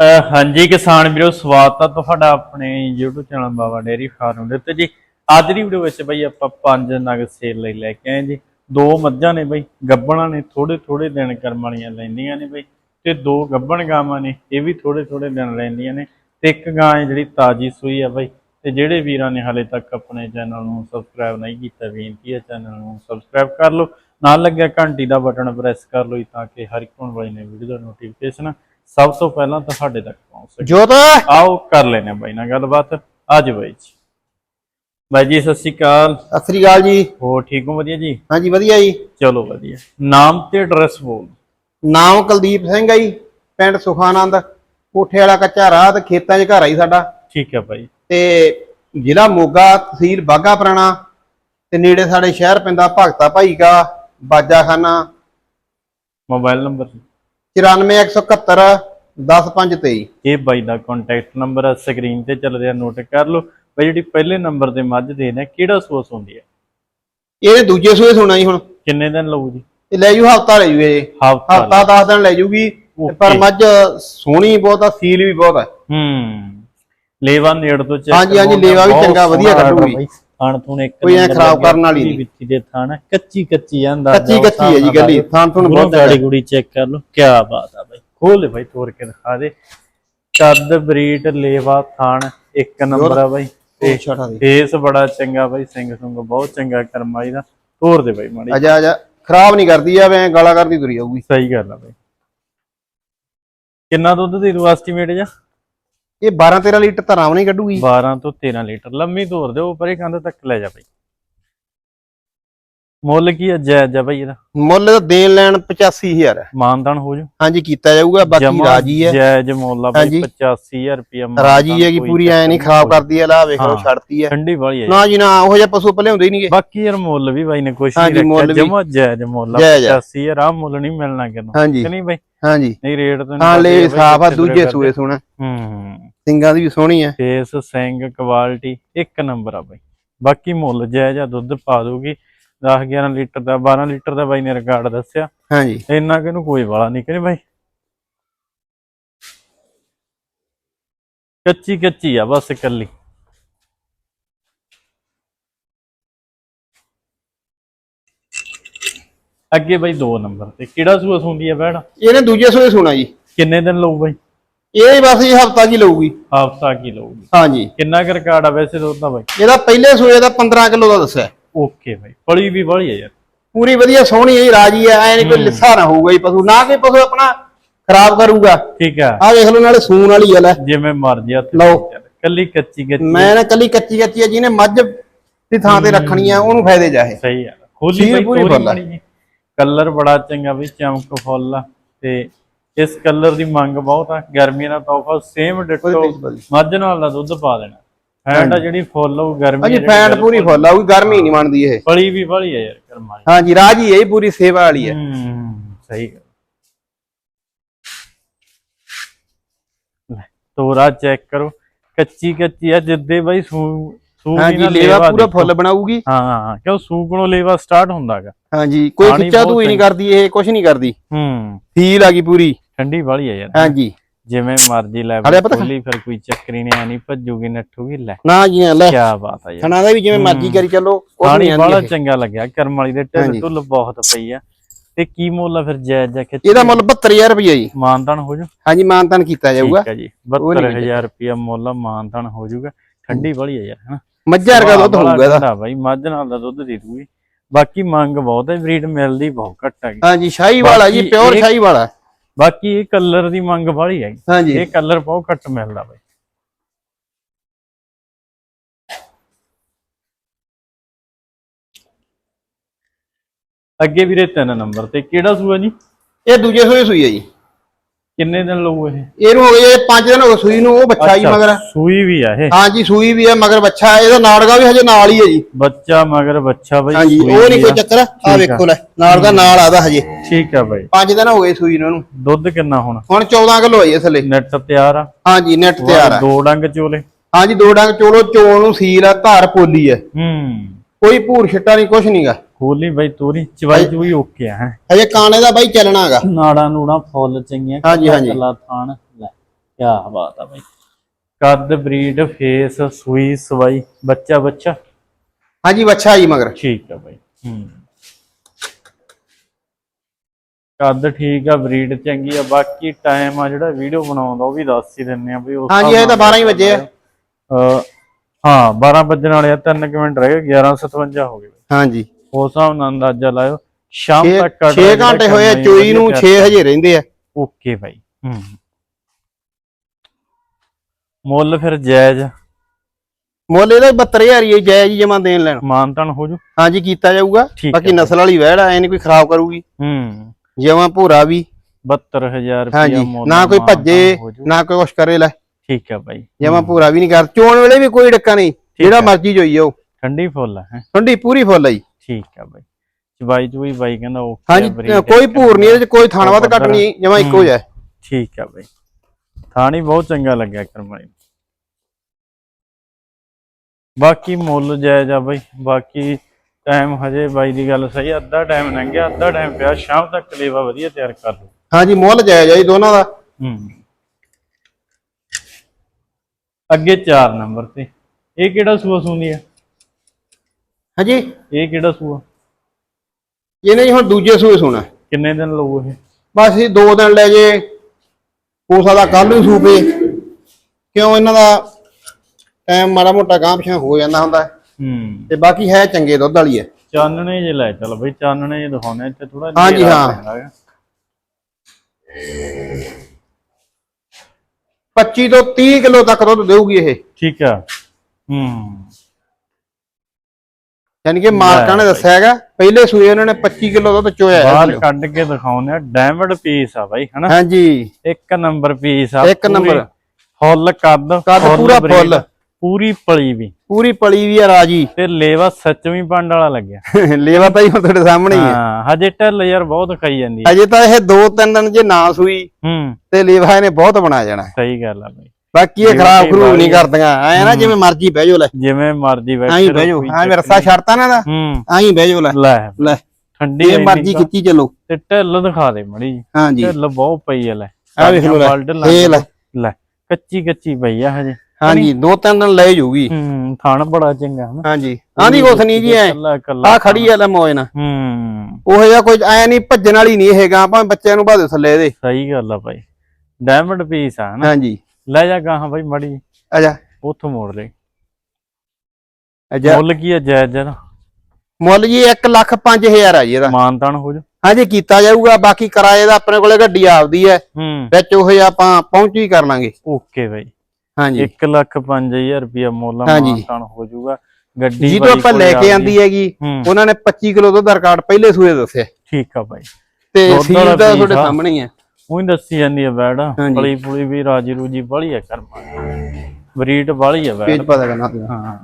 ਹਾਂਜੀ ਕਿਸਾਨ ਵੀਰੋ, ਸਵਾਗਤ ਆ ਤੁਹਾਡਾ ਆਪਣੇ YouTube channel Baba dairy farm ਦੇ ਉੱਤੇ ਜੀ। ਅੱਜ ਦੀ ਵੀਡੀਓ ਵਿੱਚ ਬਈ ਆਪਾਂ ਪੰਜ ਨਗ ਸੇਲ ਲਈ ਲੈ ਕੇ ਆਏ ਜੀ। ਦੋ ਮੱਝਾਂ ਨੇ ਬਈ, ਗੱਬਣਾ ਨੇ ਥੋੜੇ ਥੋੜੇ ਦਿਨ ਕਰਮ ਵਾਲੀਆਂ ਲੈਂਦੀਆਂ ਨੇ ਬਈ, ਤੇ ਦੋ ਗੱਬਣ ਗਾਵਾਂ ਨੇ, ਇਹ ਵੀ ਥੋੜੇ ਥੋੜੇ ਦਿਨ ਲੈਂਦੀਆਂ ਨੇ। ਤੇ ਇੱਕ ਗਾਂ ਹੈ ਜਿਹੜੀ ਤਾਜੀ ਸੂਈ ਆ ਬਈ, ਤੇ ਜਿਹੜੇ ਵੀਰਾਂ ਨੇ ਹਾਲੇ ਤੱਕ ਆਪਣੇ ਚੈਨਲ ਨੂੰ ਸਬਸਕ੍ਰਾਈਬ ਨਹੀਂ ਕੀਤਾ, ਬੇਨਤੀ ਹੈ ਚੈਨਲ ਨੂੰ ਸਬਸਕ੍ਰਾਈਬ ਕਰ ਲਓ। ਨਾਲ ਲੱਗਿਆ ਘੰਟੀ ਦਾ ਬਟਨ ਪ੍ਰੈਸ ਕਰ ਲਓ ਜੀ, ਤਾਂ ਕਿ ਹਰ ਇੱਕ ਹੋਣ ਵਾਲੀ ਨੇ ਵੀਡੀਓ ਦਾ ਨੋਟੀਫਿਕੇਸ਼ਨ ਸਭ ਤੋਂ ਪਹਿਲਾਂ ਤੁਹਾਡੇ ਤੱਕ ਪਹੁੰਚ ਸਕੇ। ਜੋਤ! ਆਓ ਕਰ ਲੈਨੇ ਬਾਈ ਨਾਲ ਗੱਲਬਾਤ। ਅੱਜ ਬਾਈ ਜੀ। ਬਾਈ ਜੀ ਸਤਿ ਸ਼੍ਰੀ ਅਕਾਲ। ਸਤਿ ਸ੍ਰੀ ਅਕਾਲ ਜੀ। ਹੋਰ ਠੀਕ ਹੋ? ਵਧੀਆ ਜੀ? ਹਾਂਜੀ ਵਧੀਆ ਜੀ। ਚਲੋ ਵਧੀਆ। ਨਾਮ ਤੇ ਐਡਰੈਸ ਬੋਲ ਨਾਮ ਕੁਲਦੀਪ ਸਿੰਘ ਆ ਜੀ ਪਿੰਡ ਸੁਖਾਨੰਦ। ਕੋਠੇ ਵਾਲਾ ਕੱਚਾ ਰਾਹ ਤੇ ਖੇਤਾਂ 'ਚ ਘਰ ਆ ਜੀ ਸਾਡਾ। ਠੀਕ ਹੈ ਬਾਈ। ਤੇ ਜ਼ਿਲ੍ਹਾ ਮੋਗਾ ਤਹਿਸੀਲ ਬਾਗਾ ਪੁਰਾਣਾ ਤੇ ਨੇੜੇ ਸਾਡੇ ਸ਼ਹਿਰ ਪੈਂਦਾ ਭਗਤਾ ਭਾਈ ਕਾ ਬਾਜਾਖਾਨਾ। ਮੋਬਾਈਲ ਨੰਬਰ 94171 10523 ਇਹ ਬਾਈ ਦਾ ਕੰਟੈਕਟ ਨੰਬਰ ਆ ਸਕਰੀਨ ਤੇ ਚੱਲ ਰਿਹਾ ਨੋਟ ਕਰ ਲਓ। ਬਾਈ ਜਿਹੜੀ ਪਹਿਲੇ ਨੰਬਰ ਤੇ ਮੱਝ ਦੇ ਨੇ ਕਿਹੜਾ ਸੋਸ ਹੁੰਦੀ ਹੈ ਇਹਦੇ ਦੂਜੇ ਸੂਏ ਸੁਣਾ ਜੀ ਹੁਣ। ਕਿੰਨੇ ਦਿਨ ਲਊ ਜੀ? ਇਹ ਲੈ ਜੂ ਹਫਤਾ ਲੈ ਜੂ ਇਹ। ਹਫਤਾ ਹਫਤਾ 10 ਦਿਨ ਲੈ ਜੂਗੀ। ਪਰ. ਮੱਝ ਸੋਹਣੀ ਬਹੁਤ ਆ ਸੀਲ ਵੀ ਬਹੁਤ ਆ। ਹੂੰ। ਲੇਵਾ ਨੇੜ ਤੋਂ ਚੈੱਕ ਹਾਂਜੀ, ਹਾਂਜੀ, ਲੇਵਾ ਵੀ ਚੰਗਾ ਵਧੀਆ ਕੱਢੂਗੀ। ਥਣ ਥੁਣ ਇੱਕ ਕੋਈ ਐਂ ਖਰਾਬ ਕਰਨ ਵਾਲੀ ਨਹੀਂ। ਵਿੱਚੀ ਦੇ ਥਣ ਕੱਚੀ ਕੱਚੀ ਆਂਦਾ ਕੱਚੀ ਕੱਚੀ ਹੈ ਜੀ ਗੱਲੀ ਥਾਂ ਤੁਹਾਨੂੰ ਬਹੁਤ ਗਾੜੀ ਗੁੜੀ ਚੈੱਕ ਕਰ ਲਓ ਕੀ ਬਾਤ ਆ ਬਾਈ। ਖੋਲ ਬਾਈ ਤੋੜ ਕੇ ਦਿਖਾ ਦੇ। ਕੱਦ ਬਰੀਡ ਲੇਵਾ ਥਣ ਇੱਕ ਨੰਬਰ ਆ ਬਾਈ। ਤੇ ਫੇਸ ਬੜਾ ਚੰਗਾ ਬਾਈ ਸਿੰਘ ਸੁੰਗ ਬਹੁਤ ਚੰਗਾ ਕਰਮਾਈ ਦਾ ਤੋੜ ਦੇ ਬਾਈ ਮਾੜੀ ਅਜਾ ਅਜਾ ਖਰਾਬ ਨਹੀਂ ਕਰਦੀ ਆ ਐ ਗਾਲਾਂ ਕਰਦੀ ਤੁਰੀ ਜਾਊਗੀ। ਸਹੀ ਗੱਲ ਆ ਬਾਈ। ਕਿੰਨਾ ਦੁੱਧ ਦੇ ਦੂ ਐਸਟੀਮੇਟ ਜਾ ਇਹ 12 13 ਲੀਟਰ ਤਾਂ ਆਰਾਮ ਨਹੀਂ ਕੱਢੂਗੀ। 12 ਤੋਂ 13 ਲੀਟਰ ਲੰਮੀ ਤੋਰ ਦੇ ਉਹ ਪਰੇ ਕੰਧ ਤੱਕ ਲੈ ਜਾ ਬਾਈ। ਮੁੱਲ ਕੀ ਹੈ ਜਾਇਜ਼ ਆ ਬਾਈ ਇਹਦਾ? ਮੁੱਲ ਤਾਂ ਦੇਣ ਲੈਣ 85000 ਹੈ। ਮਾਨਦਾਨ ਹੋ ਜੂ। ਹਾਂਜੀ ਕੀਤਾ ਜਾਊਗਾ ਬਾਕੀ ਰਾਜੀ ਹੈ। ਜਾਇਜ਼ ਮੁੱਲ ਆ ਬਾਈ ਹਾਂਜੀ। 85000 ਰੁਪਇਆ ਰਾਜੀ ਹੈਗੀ ਪੂਰੀ ਐ ਨਹੀਂ ਖਰਾਬ ਕਰਦੀ ਐ ਲਾ ਵੇਖ ਲਓ ਹਾਂ। ਛੱਡਤੀ ਠੰਡੀ ਵਾਲੀ ਹੈ। ਨਾ ਜੀ ਨਾ ਉਹੋ ਜਿਹਾ ਪਸ਼ੂ ਪਲੇ ਹੁੰਦੇ ਹੀ ਨਹੀਂਗੇ। ਬਾਕੀ ਯਾਰ ਮੁੱਲ ਵੀ ਬਾਈ ਨੇ ਮੁੱਲ ਰੱਖਿਆ। ਜਮਾ ਜਾਇਜ਼ ਮੁੱਲ ਆ ਜਾਇਜ਼ ਆ। 85000 ਆ ਮੁੱਲ ਨਹੀਂ ਮਿਲਣਾ ਕਿਨੂੰ ਕਿ ਨਹੀਂ ਬਾਈ? ਹਾਂਜੀ। ਨਹੀਂ ਰੇਟ ਤਾਂ ਹਾਂ ਲੈ ਹੀ ਸਾਫ਼ ਆ ਦੂਜੇ ਸੂਏ ਸੋਣਾ। ਹੂੰ। ਹੂੰ ਸਿੰਗਾਂ ਦੀ ਵੀ ਸੋਹਣੀ ਐ ਫੇਸ ਸਿੰਘ ਕੁਆਲਿਟੀ ਇੱਕ ਨੰਬਰ ਆ ਬਾਈ। ਬਾਕੀ ਮੁੱਲ ਜਾਇਜ਼ ਆ ਦੁੱਧ ਪਾ ਦੂਗੀ 10 11 ਲੀਟਰ ਦਾ 12 ਲੀਟਰ ਦਾ ਬਾਈ ਨੇ ਰਿਕਾਰਡ ਦੱਸਿਆ। ਹਾਂਜੀ। ਇੰਨਾ ਕਿ ਇਹਨੂੰ ਕੋਈ ਵਾਲਾ ਨਹੀਂ ਕਰੇ ਬਾਈ। ਕੱਚੀ ਕੱਚੀ ਆ ਬਸ ਇਕੱਲੀ। ਅੱਗੇ ਬਾਈ 2 ਨੰਬਰ ਤੇ। ਕਿਹੜਾ ਸੂਆ ਸੁੰਦੀ ਆ ਬੈੜ ਇਹਨੇ ਦੂਜੇ ਸੂਏ ਸੋਣਾ ਜੀ। ਕਿੰਨੇ ਦਿਨ ਲਊ ਬਾਈ? ਇਹ ਬਸ ਇਹ ਹਫਤਾ ਜੀ ਲਊਗੀ? ਹਫਤਾ ਕੀ ਲਊਗੀ? ਹਾਂਜੀ। ਕਿੰਨਾ ਕੁ ਰਿਕਾਰਡ ਆ ਵੈਸੇ ਦੁੱਧ ਦਾ ਬਾਈ? ਇਹਦਾ ਪਹਿਲੇ ਸੂਏ ਦਾ 15 ਕਿਲੋ ਦਾ ਦੱਸਿਆ। ਓਕੇ ਬਾਈ। ਫਲੀ ਵੀ ਵਾਲੀ ਆ ਯਾਰ। ਪੂਰੀ ਵਧੀਆ ਸੋਹਣੀ ਹੈ ਰਾਜੀ ਐ ਐ ਨਹੀਂ ਕੋਈ ਲਿੱਸਾ ਨਾ ਹੋਊਗਾ ਜੀ ਪਸ਼ੂ ਨਾ ਕੋਈ ਪਸ਼ੂ ਆਪਣਾ ਖਰਾਬ ਕਰੂਗਾ। ਠੀਕ ਆ। ਆ ਵੇਖ ਲਓ ਨਾਲੇ ਸੂਣ ਵਾਲੀ ਹੈ ਲੈ। ਜਿਵੇਂ ਮਰਜ਼ੀ ਹੱਥ ਲਓ। ਕੱਲੀ ਕੱਚੀ ਕੱਚੀ। ਮੈਂ ਨਾ ਕੱਲੀ ਕੱਚੀ ਕੱਚੀ ਆ ਜਿਹਨੇ ਮੱਝ ਦੀ ਥਾਂ ਤੇ ਰੱਖਣੀ ਆ ਉਹਨੂੰ ਫਾਇਦੇ ਜਾਏ ਸਹੀ ਆ। ਖੋਲੀ ਪੂਰੀ ਆ। ਜੀ ਕਲਰ ਬੜਾ ਚੰਗਾ ਵੀ ਚਮਕ ਫੁੱਲ ਆ। ਤੇ ਇਸ ਕਲਰ ਦੀ ਮੰਗ ਬਹੁਤ ਆ ਗਰਮੀਆਂ ਦਾ ਤੋਹਫਾ ਸੇਮ ਡਿਟੋ। ਮੱਝ ਨਾਲ ਦਾ ਦੁੱਧ ਪਾ ਦੇਣਾ। ਫੈਂਟ ਆ ਜਿਹੜੀ ਫੁੱਲ ਉਹ ਗਰਮੀ ਹਾਂਜੀ ਫੈਂਟ ਪੂਰੀ ਫੁੱਲ। ਆਊਗੀ ਗਰਮੀ ਨਹੀਂ ਮੰਨਦੀ ਇਹ। ਫਲੀ ਵੀ ਵਾਲੀ ਆ ਯਾਰ ਕਰਮਾਈ ਹਾਂਜੀ ਰਾਜੀ ਇਹ ਪੂਰੀ ਸੇਵਾ ਵਾਲੀ ਹੈ। ਸਹੀ ਤੋਰਾ ਚੈੱਕ ਕਰੋ ਕੱਚੀ ਕੱਚੀ ਆ ਜਿੱਦੇ ਬਾਈ ਸੂ ਸੂ ਹਾਂਜੀ ਲੇਵਾ ਪੂਰਾ ਫੁੱਲ ਬਣਾਊਗੀ। ਹਾਂ ਹਾਂ ਕਿਉਂ ਸੂ ਕੋਲੋਂ ਲੇਵਾ ਸਟਾਰਟ ਹੁੰਦਾਗਾ। ਹਾਂਜੀ ਕੋਈ ਖਿੱਚਾ ਤੂੰ ਹੀ ਨਹੀਂ ਕਰਦੀ ਇਹ ਕੁਝ ਨਹੀਂ ਕਰਦੀ। ਹੂੰ। ਫੀਲ ਆ ਗਈ ਪੂਰੀ। ਠੰਡੀ ਵਾਲੀ ਆ ਯਾਰ। ਹਾਂਜੀ। ਜਿਵੇਂ ਮਰਜ਼ੀ ਲੈ ਖੋਲੀ ਫਿਰ ਕੋਈ ਚੱਕਰੀ ਨਹੀਂ ਆਣੀ ਭੱਜੂਗੀ ਨੱਠੂਗੀ ਲੈ। ਨਾ ਜੀ ਲੈ। ਕੀ ਬਾਤ ਆ ਯਾਰ। ਖਾਣਾ ਦਾ ਵੀ ਜਿਵੇਂ ਮਰਜ਼ੀ ਕਰੀ ਚੱਲੋ ਪਾਣੀ ਨਹੀਂ ਬੜਾ ਚੰਗਾ ਲੱਗਿਆ ਕਰਮ ਵਾਲੀ ਦੇ ਢਿੱਡ। ਢੁੱਲ ਬਹੁਤ ਪਈ ਆ। ਤੇ ਕੀ ਮੁੱਲ ਆ ਫਿਰ ਜਾਇਜ਼ ਜਾ ਕੇ ਇਹਦਾ ਮੁੱਲ 72000 ਰੁਪਏ ਜੀ। ਮਾਨਤਾਨ ਹੋ ਜੂ? ਹਾਂਜੀ ਮਾਨਤਨ ਕੀਤਾ ਜਾਊਗਾ। ਠੀਕ ਹੈ ਜੀ ਉਹ ਨੀ 72000 ਰੁਪਿਆ ਮੁੱਲ ਆ, ਮਾਨਤਾਨ ਹੋ ਜਾਊਗਾ ਠੰਡੀ ਵਾਲੀ ਆ ਯਾਰ ਹਨਾ? ਮੱਝਾਂ ਵਰਗਾ ਦੁੱਧ ਹੋਊਗਾ ਇਹਦਾ। ਬਾਈ ਮੱਝ ਨਾਲ ਦਾ ਦੁੱਧ ਦੇ ਦੂਗੀ ਬਾਕੀ ਮੰਗ ਬਹੁਤ ਹੈ ਬਰੀਡ ਮਿਲਦੀ ਬਹੁਤ ਘੱਟ ਹੈਗੀ। ਹਾਂਜੀ ਸ਼ਾਹੀ ਵਾਲਾ ਜੀ ਪਿਓਰ ਸ਼ਾਹੀ ਵਾਲਾ। ਬਾਕੀ ਇਹ ਕਲਰ ਦੀ ਮੰਗ ਵਾਲੀ ਹੈਗੀ ਹਾਂਜੀ। ਇਹ ਕਲਰ ਬਹੁਤ ਘੱਟ ਮਿਲਦਾ ਬਾਈ। ਅੱਗੇ ਵੀਰੇ ਤਿੰਨ ਨੰਬਰ ਤੇ ਕਿਹੜਾ ਸੂਆ ਜੀ? ਇਹ ਦੂਜੇ ਸੂਏ ਸੂਈ ਹੈ ਜੀ। ਕਿੰਨੇ ਦਿਨ ਲਊ ਇਹ? ਇਹਨੂੰ ਹੋ ਗਏ 5 ਦਿਨ ਹੋ ਗਏ ਸੂਈ ਨੂੰ ਉਹ ਬੱਚਾ ਅੱਛਾ, ਮਗਰ। ਸੂਈ ਵੀ ਆ ਇਹ? ਹਾਂਜੀ ਸੂਈ ਵੀ ਹੈ ਮਗਰ ਬੱਚਾ ਹੈ। ਇਹਦਾ ਨਾੜਗਾ ਵੀ ਹਜੇ ਨਾਲ ਹੀ ਹੈ ਜੀ। ਬੱਚਾ ਮਗਰ ਬੱਚਾ ਬਾਈ ਹਾਂਜੀ ਉਹ ਨਹੀਂ ਕੋਈ ਆ। ਚੱਕਰ ਆ ਆ। ਵੇਖੋ ਲੈ ਨਾੜਗਾ ਨਾਲ ਆਦਾ ਹਜੇ। ਠੀਕ ਆ ਬਾਈ। 5 ਦਿਨ ਹੋ ਗਏ ਸੂਈ ਨੂੰ ਉਹਨੂੰ ਦੁੱਧ ਕਿੰਨਾ ਹੁਣ? ਹੁਣ 14 ਕਿਲੋ ਹੈ ਥੱਲੇ ਨੈਟ ਤਿਆਰ ਆ? ਹਾਂਜੀ ਨੈਟ ਤਿਆਰ ਆ। ਦੋ ਡੰਗ ਚੋਲੇ। ਹਾਂਜੀ ਦੋ ਡੰਗ ਚੋਲੋ ਚੋਲ ਨੂੰ ਸੀਲ ਆ ਧਾਰ ਪੋਲੀ ਹੈ ਹੂੰ। ਕੋਈ ਭੂਰ ਛਿੱਟਾ ਨਹੀਂ ਕੁਛ ਨਹੀਂਗਾ ਖੋਲੀ ਬਾਈ ਤੋਰੀ ਚਵਾਈ ਚੂਈ ਓਕੇ ਆ ਹੈ। ਹਜੇ ਕਾਣੇ ਦਾ ਬਾਈ ਚੱਲਣਾਗਾ ਨਾੜਾਂ ਨੂੜਾਂ ਫੁੱਲ ਚੰਗੀਆਂ ਹਾਂਜੀ, ਹਾਂਜੀ। ਕੱਲਾ ਥਾਣ ਲੈ ਕੀ ਬਾਤ ਆ ਬਾਈ। ਕੱਦ ਬਰੀਡ ਫੇਸ ਸੂਈ ਸਵਾਈ ਬੱਚਾ ਬੱਚਾ? ਹਾਂਜੀ ਬੱਚਾ ਜੀ ਮਗਰ। ਠੀਕ ਆ ਬਾਈ ਹੂੰ। ਕੱਦ ਠੀਕ ਆ ਬਰੀਡ ਚੰਗੀ ਆ ਬਾਕੀ ਟਾਈਮ ਆ ਜਿਹੜਾ ਵੀਡੀਓ ਬਣਾਉਂਦਾ ਉਹ ਵੀ ਦੱਸ ਹੀ ਦਿੰਨੇ ਆ ਵੀ ਉਸ ਹਾਂਜੀ, ਇਹ ਤਾਂ 12 ਹੀ ਵਜੇ ਆ। ਹਾਂ 12 ਵੱਜਣ ਵਾਲੇ ਆ 3 ਮਿੰਟ ਰਹਿ ਗਏ 11:57 ਹੋ ਗਏ। ਹਾਂਜੀ। ਉਸ ਹਿਸਾਬ ਨਾਲ ਅੰਦਾਜ਼ਾ ਲਾਇਓ ਸ਼ਾਮ 6 ਤੱਕ 6 ਘੰਟੇ ਹੋਏ ਆ, ਚੋਈ ਨੂੰ 6 ਹਜੇ ਰਹਿੰਦੇ ਆ। ਓਕੇ ਹੂੰ। ਮੁੱਲ ਫਿਰ ਜਾਇਜ਼। ਮੁੱਲ ਇਹਦਾ 72000 ਹੀ ਹੈ, ਜਾਇਜ਼ ਹੀ ਜਮਾ ਦੇਣ ਲੈਣ। ਮਾਨਤਨ ਹੋ ਜੂ। ਹਾਂਜੀ ਕੀਤਾ ਜਾਊਗਾ। ਬਾਕੀ ਹੈ। ਨਸਲ ਵਾਲੀ ਵਹਿੜ ਐ ਨਹੀਂ ਕੋਈ ਖਰਾਬ ਕਰੂਗੀ। ਹੂੰ। ਜਮਾ ਭੂਰਾ ਵੀ। 72000 ਰੁਪਇਆ ਹਾਂਜੀ ਮੁੱਲ ਨਾ ਕੋਈ ਭੱਜੇ ਹੋ। ਨਾ ਕੋਈ ਕੁਛ ਕਰੇ ਲੈ। ਠੀਕ ਆ ਬਾਈ। ਜਮਾ ਭੂਰਾ ਵੀ ਨਹੀਂ ਕਰ ਚੋਣ ਵੇਲੇ ਵੀ ਕੋਈ ਡੱਕਾ ਨਹੀਂ। ਜਿਹੜਾ ਹੈ। ਮਰਜ਼ੀ ਜੋਈ ਜਾਓ। ਠੰਡੀ ਫੁੱਲ ਹੈ। ਠੰਡੀ ਪੂਰੀ ਫੁੱਲ ਆ ਜੀ। ਠੀਕ ਆ ਬਾਈ। ਚਬਾਈ ਚੁਈ ਬਾਈ ਕਹਿੰਦਾ ਓਕੇ ਹਾਂਜੀ ਕੋਈ। ਭੂਰ ਨਹੀਂ ਇਹਦੇ ਚ ਕੋਈ ਥਾਣ ਵੱਧ ਘੱਟ। ਨਹੀਂ ਜਮਾ ਇੱਕੋ ਜਿਹਾ। ਹੈ। ਠੀਕ ਆ ਬਾਈ। ਥਾਣੀ ਬਹੁਤ ਚੰਗਾ ਲੱਗਿਆ ਕਰਮਾਈ ਬਾਕੀ ਮੁੱਲ ਜਾਇਜ਼ ਆ ਬਾਈ। ਬਾਕੀ ਟਾਈਮ ਹਜੇ ਬਾਈ ਦੀ ਗੱਲ ਸਹੀ ਅੱਧਾ ਟਾਈਮ ਲੰਘਿਆ ਅੱਧਾ ਟਾਈਮ ਪਿਆ ਸ਼ਾਮ ਤੱਕ ਲੇਵਾ ਵਧੀਆ ਤਿਆਰ ਕਰ ਲਓ। ਹਾਂਜੀ ਮੁੱਲ ਜਾਇਜ਼ ਆ ਜੀ ਦੋਨਾਂ ਦਾ। ਹੂੰ। ਅੱਗੇ 4 ਨੰਬਰ ਤੇ। ਇਹ ਕਿਹੜਾ ਸੂਆ ਸੁੰਦੀ ਆ? ਹਾਂਜੀ। ਇਹ ਕਿਹੜਾ ਸੂਆ? ਇਹਨੇ ਜੀ ਹੁਣ ਦੂਜੇ ਸੂਏ ਸੋਣਾ। ਕਿੰਨੇ ਦਿਨ ਲਊ ਇਹ? ਬਸ ਇਹ ਦੋ ਦਿਨ ਲੈ ਜੇ। ਹੋ ਸਕਦਾ ਕੱਲ ਨੂੰ ਸੂਪੇ। ਕਿਉਂ ਇਹਨਾਂ ਦਾ ਟਾਈਮ ਮਾੜਾ ਮੋਟਾ ਗਾਂਹ ਪਿਛਾਂ ਹੋ ਜਾਂਦਾ ਹੁੰਦਾ। ਹੈ। ਹੂੰ ਤੇ ਬਾਕੀ ਹੈ ਚੰਗੇ ਦੁੱਧ ਵਾਲੀ ਹੈ। ਚਾਨਣੇ ਜੇ ਲੈ ਚੱਲ ਬਈ ਚਾਨਣੇ ਜੇ ਦਿਖਾਉਣੇ ਇੱਥੇ ਥੋੜਾ ਹਾਂਜੀ, ਹਾਂ। 25 ਤੋਂ 30 ਕਿਲੋ ਤੱਕ ਦੁੱਧ ਦੇਊਗੀ ਇਹ। ਠੀਕ ਆ। ਹੂੰ। ਯਾਨੀ ਕਿ ਮਾਲਕਾਂ ਨੇ ਦੱਸਿਆ ਹੈਗਾ ਪਹਿਲੇ ਸੂਏ ਉਹਨਾਂ ਨੇ 25 ਕਿਲੋ ਦੁੱਧ ਚੋਇਆ ਹੈ। ਬਾਹਰ ਕੱਢ ਕੇ ਦਿਖਾਉਣੇ ਆ ਡਾਇਮੰਡ ਪੀਸ ਆ ਬਾਈ ਹਨਾ? ਹਾਂਜੀ। ਇੱਕ ਨੰਬਰ ਪੀਸ ਆ ਇੱਕ ਨੰਬਰ। ਫੁੱਲ ਕੱਦ ਕੱਦ ਪੂਰਾ ਫੁੱਲ। ਪੂਰੀ ਪਲੀ ਵੀ। ਪੂਰੀ ਪਲੀ ਵੀ ਆ ਰਾਜੀ। ਤੇ ਲੇਵਾ ਸੱਚਵੀਂ ਪੰਡ ਵਾਲਾ ਲੱਗਿਆ। ਲੇਵਾ ਤਾਂ ਹੀ ਹੁਣ ਤੁਹਾਡੇ ਸਾਹਮਣੇ ਹੀ ਹੈ। ਹਾਂ ਹਜੇ ਢਿੱਲ ਯਾਰ ਬਹੁਤ ਖਾਈ ਜਾਂਦੀ ਹੈ। ਅਜੇ ਤਾਂ ਇਹ ਦੋ ਤਿੰਨ ਦਿਨ ਜੇ ਨਾ ਸੂਈ ਹੂੰ। ਤੇ ਲੇਵਾ ਇਹਨੇ ਬਹੁਤ ਬਣਾ ਜਾਣਾ। ਸਹੀ ਗੱਲ ਆ ਬਾਈ। ਬਾਕੀ ਇਹ ਖਰਾਬ ਖਰੂਬ ਨਹੀਂ ਕਰਦੀਆਂ। ਐ ਨਾ ਜਿਵੇਂ ਮਰਜ਼ੀ ਬਹਿ ਜਾਓ ਲੈ। ਜਿਵੇਂ ਮਰਜ਼ੀ ਬੈਠੇ ਆਹੀਂ ਬਹਿ ਜਾਓ। ਐਂ ਰਸਾ ਛੱਡਤਾ ਨਾ ਦਾ ਹੂੰ। ਆਹੀਂ ਬਹਿ ਜਾਓ ਲੈ। ਲੈ। ਲੈ। ਠੰਡੀ ਇਹ ਮਰਜ਼ੀ ਕੁ- ਖਿੱਚੀ ਚੱਲੋ। ਤੇ ਢਿੱਲ ਦਿਖਾ ਦੇ ਮੜੀ ਹਾਂਜੀ। ਢਿੱਲ ਬਹੁਤ ਪਈ ਆ ਲੈ। ਆ ਵੇਖ ਲੈ। ਇਹ ਲੈ। ਲੈ। ਕੱਚੀ ਕੱਚੀ ਪਈ ਆ ਹਜੇ। ਹਾਂਜੀ ਦੋ ਤਿੰਨ ਦਿਨ ਲੈ ਜੂਗੀ ਹੂੰ ਥਣ ਬੜਾ ਚੰਗਾ ਹਨਾ। ਹਾਂਜੀ। ਆਂਦੀ ਕੁਛ ਨਹੀਂ ਜੀ ਐ। ਆ ਖੜੀ ਆ ਲੈ ਮੌਜ ਨਾਲ। ਹੂੰ। ਉਹ ਜਿਹਾ ਕੋਈ ਐ ਨਹੀਂ ਭੱਜਣ ਵਾਲੀ ਨਹੀਂ ਹੈਗਾ। ਆਪਾਂ ਬੱਚਿਆਂ ਨੂੰ ਬਾਦੇ ਥੱਲੇ ਇਹਦੇ। ਸਹੀ ਗੱਲ ਆ ਭਾਈ। ਡਾਇਮੰਡ ਪੀਸ ਆ ਹਨਾ। ਹਾਂਜੀ। ਲੈ ਜਾ ਗਾਹਾਂ ਭਾਈ ਮੜੀ ਆ ਜਾ। ਉੱਥੋਂ ਮੋੜ ਲੈ। ਆ ਜਾ। ਮੁੱਲ ਕੀ ਆ ਜਾਇਜ਼ ਜਰਾ ਮੁੱਲ ਜੀ 1 ਲੱਖ 5000 ਆ ਜੀ ਇਹਦਾ। ਮਾਨਤਾਨ ਹੋ ਜਾ। ਹਾਂਜੀ ਕੀਤਾ ਜਾਊਗਾ ਬਾਕੀ ਕਿਰਾਏ ਦਾ ਆਪਣੇ ਕੋਲੇ ਗੱਡੀ ਆਪਦੀ ਹੈ। ਹੂੰ। ਵਿੱਚ ਉਹ ਆਪਾਂ ਪਹੁੰਚ ਹੀ ਕਰ ਲਾਂਗੇ। ਓਕੇ ਭਾਈ ਹਾਂਜੀ। 1 ਲੱਖ 5000 ਰੁਪਇਆ ਮੁੱਲ। ਮਾਨਤਾਨ ਹੋ ਜਾਊਗਾ। ਗੱਡੀ ਜਿਹਦੋਂ ਬਾਈ ਆਪਾਂ ਲੈ ਕੇ। ਆਂਦੀ ਹੈਗੀ ਹੂੰ। ਉਹਨਾਂ ਨੇ 25 ਕਿਲੋ ਦਾ ਰਿਕਾਰਡ ਪਹਿਲੇ ਸੂਏ ਦੱਸਿਆ। ਠੀਕ ਆ ਭਾਈ ਤੇ ਸੀਲ ਦਾ ਤੁਹਾਡੇ। ਸਾਹਮਣੇ ਹੀ ਹੈ। ਉਹੀ ਦੱਸੀ ਜਾਂਦੀ ਆ ਬੈੜ ਹਾਂਜੀ। ਪਲੀ ਪੁਲੀ ਵੀ ਰਾਜੀ ਰੂਜੀ ਬਾਲੀ ਆ ਕਰਮਾ। ਬਰੀਡ ਬਾਲੀ ਆ ਬੈੜ ਪੇਜ ਪਤਾ ਕਰਨਾ ਹਾਂ।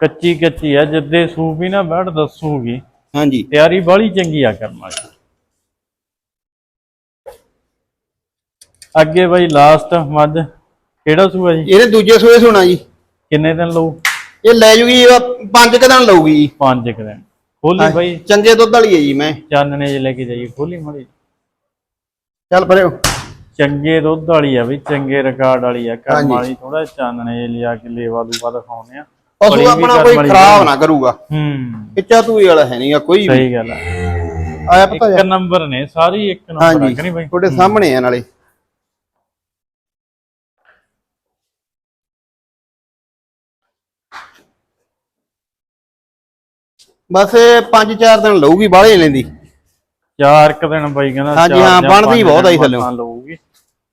ਕੱਚੀ ਕੱਚੀ ਆ ਜਿੱਦੇ ਸੂਪ ਹੀ ਨਾ ਬੈੜ ਦੱਸੂਗੀ। ਹਾਂਜੀ। ਤਿਆਰੀ ਬਾਲੀ ਚੰਗੀ ਆ ਕਰਮਾ ਦੀ ਅੱਗੇ ਬਾਈ ਲਾਸਟ ਮੱਝ। ਕਿਹੜਾ ਸੂਆ ਜੀ? ਇਹਦੇ ਦੂਜੇ ਸੂਏ ਸੁਣਾ ਜੀ। ਕਿੰਨੇ ਦਿਨ ਲਊ? ਇਹ ਲੈ ਜੂਗੀ ਇਹ ਪੰਜ ਕੁ ਦਿਨ ਲਊਗੀ ਜੀ। ਪੰਜ ਕੁ ਦਿਨ। ਖੋਲੀ ਬਾਈ। ਚੰਗੇ ਦੁੱਧ ਵਾਲੀ ਹੈ ਜੀ ਮੈਂ। ਚਾਨਣੇ ਜੇ ਲੈ ਕੇ ਜਾਈਏ ਖੋਲੀ ਮੜੀ। ਚੱਲ ਪਰੇ ਚੰਗੇ ਦੁੱਧ ਵਾਲੀ ਆ ਵੀ ਚੰਗੇ ਰਿਕਾਰਡ ਵਾਲੀ ਆ। ਕਰਮ। ਵਾਲੀ ਥੋੜਾ ਚਾਨਣੇ ਜੇ ਲਿਆ ਕੇ ਲੇਵਾ ਲੂਵਾ ਦਿਖਾਉਨੇ ਆ। ਪਸ਼ੂ ਆਪਣਾ ਕੋਈ ਖਰਾਬ ਨਾ ਕਰੂਗਾ। ਹੂੰ। ਇੱਚਾ ਤੂੰ ਵਾਲਾ ਹੈ ਨਹੀਂਗਾ ਕੋਈ ਵੀ। ਸਹੀ ਗੱਲ ਆ। ਆਇਆ ਪਤਾ ਇੱਕ ਨੰਬਰ ਨੇ ਸਾਰੀ ਇੱਕ ਨੰਬਰ ਹਾਂਜੀ ਆ ਕਿ ਨਹੀਂ ਬਾਈ? ਤੁਹਾਡੇ ਸਾਹਮਣੇ ਆ ਨਾਲੇ। ਬਸ ਇਹ 5-4 ਦਿਨ ਲਊਗੀ ਬਾਹਲੇ ਲੈਂਦੀ। ਚਾਰ ਕੁ ਦਿਨ ਬਾਈ ਕਹਿੰਦਾ ਹਾਂਜੀ, ਚਾਰ ਹਾਂ, ਜਾਂ ਬਣਦੀ ਪੰਜ ਬਹੁਤ ਆ ਜੀ ਦਿਨ ਥੱਲਿਓਂ। ਮਸਾਂ ਲਊਗੀ।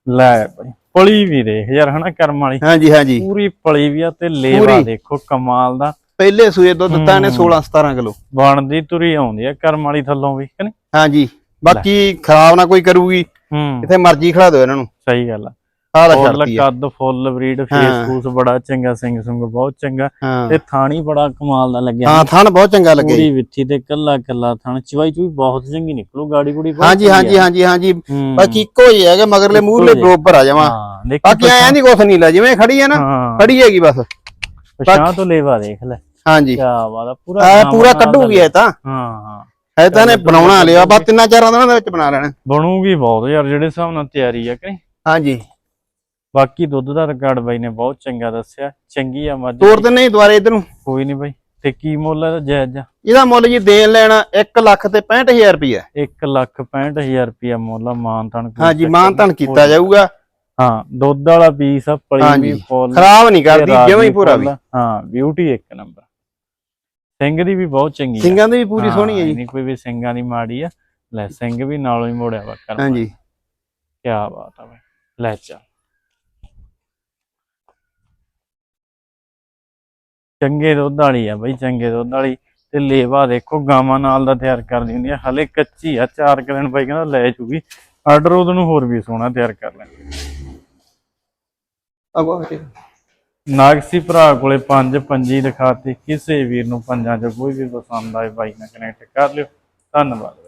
ਲੈ ਬਾਈ ਪਲੀ ਵੀ ਦੇਖ ਯਾਰ ਹਨਾ ਕਰਮ ਵਾਲੀ। ਹਾਂਜੀ ਹਾਂਜੀ। ਪੂਰੀ ਪਲੀ ਵੀ ਆ ਤੇ ਲੇਵਾ ਪੂਰੀ। ਦੇਖੋ ਕਮਾਲ ਦਾ। ਪਹਿਲੇ ਸੂਏ ਦੁੱਧ ਦਿੱਤਾ ਇਹਨੇ 16-17 ਕਿਲੋ। ਬਣਦੀ ਤੁਰੀ ਆਉਂਦੀ ਆ ਕਰਮ ਵਾਲੀ ਥੱਲੋਂ ਵੀ ਕਿ ਨਹੀਂ? ਹਾਂਜੀ ਬਾਕੀ ਖਰਾਬ ਨਾ ਕੋਈ ਕਰੂਗੀ। ਹੂੰ। ਕਿਥੇ ਮਰਜ਼ੀ ਖੜਾ ਦਿਓ ਇਹਨਾਂ ਨੂੰ। ਸਹੀ ਗੱਲ ਆ। ਆਹ ਦਾ ਫੁੱਲ ਛੱਡਤੀ ਆ। ਕੱਦ ਫੁੱਲ ਬਰੀਡ ਫੇਸ। ਫੂਸ ਬੜਾ ਚੰਗਾ ਸਿੰਘ ਸੁੰਗ ਬਹੁਤ ਚੰਗਾ। ਤੇ ਥਾਣੀ ਬੜਾ ਕਮਾਲ ਦਾ ਲੱਗਿਆ ਹਾਂ ਥਣ ਬਹੁਤ ਚੰਗਾ ਲੱਗੇ ਪੂਰੀ ਵਿੱਥੀ ਤੇ ਕੱਲਾ ਕੱਲਾ ਥਣ। ਚਵਾਈ ਚੂਈ ਬਹੁਤ ਚੰਗੀ ਨਿਕਲੂ ਗਾੜੀ ਗੁੜੀ ਬਹੁਤ ਹਾਂਜੀ ਹਾਂਜੀ ਹਾਂਜੀ ਹਾਂਜੀ। ਬਾਕੀ ਇੱਕੋ ਹੀ ਹੈਗਾ ਮਗਰਲੇ ਮੂਹਰਲੇ। ਬਰੋਬਰ ਆ ਜਾਵਾਂ। ਬਾਕੀ ਐਂ ਨਹੀਂ ਕੁਛ ਨਹੀਂ ਲੈ ਜਿਵੇਂ ਖੜੀ ਹੈ ਨਾ ਖੜੀ ਹੈਗੀ ਬਸ। ਪਛਾਂ ਤੋਂ ਲੇਵਾ ਦੇਖ ਲੈ। ਹਾਂਜੀ। ਕੀ ਬਾਤ ਆ ਪੂਰਾ ਪੂਰਾ ਕੱਢੂਗੀ ਇਹ ਤਾਂ। ਹਾਂ ਹਾਂ। ਤਾਂ ਨੇ ਬਣਾਉਣਾ ਲਿਆ ਬਸ ਤਿੰਨਾਂ ਚਾਰਾਂ ਦਿਨਾਂ ਦੇ ਵਿੱਚ ਬਣਾ ਲੈਣਾ। ਬਣੂਗੀ ਬਹੁਤ ਯਾਰ ਜਿਹੜੇ ਹਿਸਾਬ ਨਾਲ ਤਿਆਰੀ ਆ ਕਿ ਹਾਂਜੀ। ਬਾਕੀ ਦੁੱਧ ਦਾ ਰਿਕਾਰਡ ਬਾਈ ਨੇ ਬਹੁਤ ਚੰਗਾ ਦੱਸਿਆ ਚੰਗੀ ਆ ਮੱਝ ਤੋਰ ਦਿੰਨੇ ਹੀ ਦੁਬਾਰੇ ਇਧਰ। ਨੂੰ ਕੋਈ ਨਹੀਂ ਬਾਈ ਤੇ ਕੀ ਮੁੱਲ ਹੈ ਜਾਇਜ਼ ਇਹਦਾ ਮੁੱਲ ਜੀ ਦੇਣ ਲੈਣਾ 1 ਲੱਖ ਤੇ 65000 ਰੁਪਏ 1 ਲੱਖ 65000 ਰੁਪਿਆ ਮੁੱਲ ਆ, ਮਾਨ ਤਨ ਹਾਂਜੀ ਮਾਨ ਤਨ ਕੀਤਾ ਜਾਊਗਾ। ਹਾਂ ਦੁੱਧ ਵਾਲਾ ਪੀਸ ਆ ਪਲੀ ਵੀ ਫੁੱਲ ਖਰਾਬ ਨਹੀਂ ਕਰਦੀ ਜਿਵੇਂ ਹੀ ਪੂਰਾ ਵੀ। ਹਾਂ ਬਿਊਟੀ ਇੱਕ ਨੰਬਰ ਸਿੰਘ ਦੀ ਵੀ ਬਹੁਤ ਚੰਗੀ ਆ। ਸਿੰਘਾਂ ਦੀ ਵੀ ਪੂਰੀ ਸੋਹਣੀ ਹੈ ਜੀ। ਨਹੀਂ ਕੋਈ ਵੀ ਸਿੰਘਾਂ ਦੀ ਮਾੜੀ ਆ। ਲੈ ਸਿੰਘ ਵੀ ਨਾਲੋਂ ਹੀ ਮੋੜਿਆ ਵਾ ਕਰ ਹਾਂਜੀ ਕੀ ਬਾਤ ਆ ਬਾਈ। ਲੈ ਚੱਲ। ਚੰਗੇ ਦੁੱਧ ਵਾਲੀ ਆ ਬਈ ਚੰਗੇ ਦੁੱਧ ਵਾਲੀ। ਤੇ ਲੇਵਾ ਦੇਖੋ ਗਾਵਾਂ ਨਾਲ ਦਾ ਤਿਆਰ ਕਰਦੀ ਹੁੰਦੀ ਆ। ਹਲੇ ਕੱਚੀ ਆ ਚਾਰ ਕੁ ਦਿਨ ਬਾਈ ਕਹਿੰਦਾ ਲੈ ਜੂਗੀ। ਆਰਡਰ ਉਹਨੂੰ ਨੂੰ ਹੋਰ ਵੀ ਸੋਹਣਾ ਤਿਆਰ ਕਰ ਲੈਣ। ਨਾਗਸੀ ਭਰਾ ਕੋਲੇ ਪੰਜ ਪੰਜੀ ਦਿਖਾਤੇ। ਕਿਸੇ ਵੀਰ ਨੂੰ ਪੰਜਾਂ ਚ ਕੋਈ ਵੀ ਪਸੰਦ ਆਏ ਬਾਈ ਨਾਲ ਕਨੈਕਟ ਕਰ ਲਿਓ। ਧੰਨਵਾਦ।